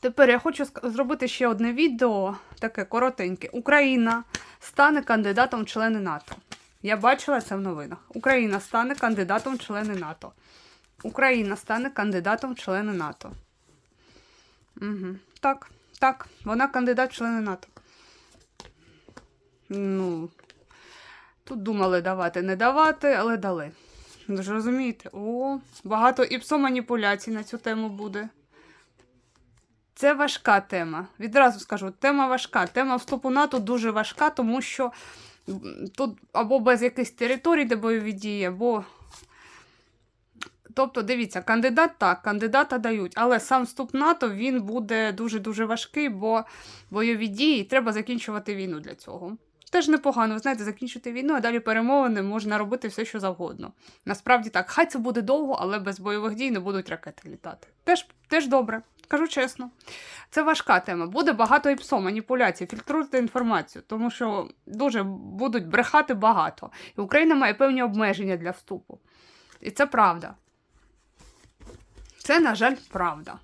Тепер я хочу зробити ще одне відео, таке коротеньке. Україна стане кандидатом в члени НАТО. Я бачила це в новинах. Україна стане кандидатом в члени НАТО. Україна стане кандидатом в члени НАТО. Угу. Так, так, вона кандидат в члени НАТО. Ну, тут думали давати, не давати, але дали. Ви ж розумієте? О, багато іпсоманіпуляцій на цю тему буде. Це важка тема. Відразу скажу, тема важка. Тема вступу НАТО дуже важка, тому що тут або без якихось територій, де бойові дії, або. Тобто, дивіться, кандидат так, кандидата дають, але сам вступ НАТО він буде дуже-дуже важкий, бо бойові дії треба закінчувати війну для цього. Теж непогано, ви знаєте, закінчити війну, а далі перемовини можна робити все, що завгодно. Насправді так, хай це буде довго, але без бойових дій не будуть ракети літати. Теж, теж добре, кажу чесно. Це важка тема. Буде багато іпсо, маніпуляцій, фільтруйте інформацію, тому що дуже будуть брехати багато. І Україна має певні обмеження для вступу. І це правда. Це, на жаль, правда.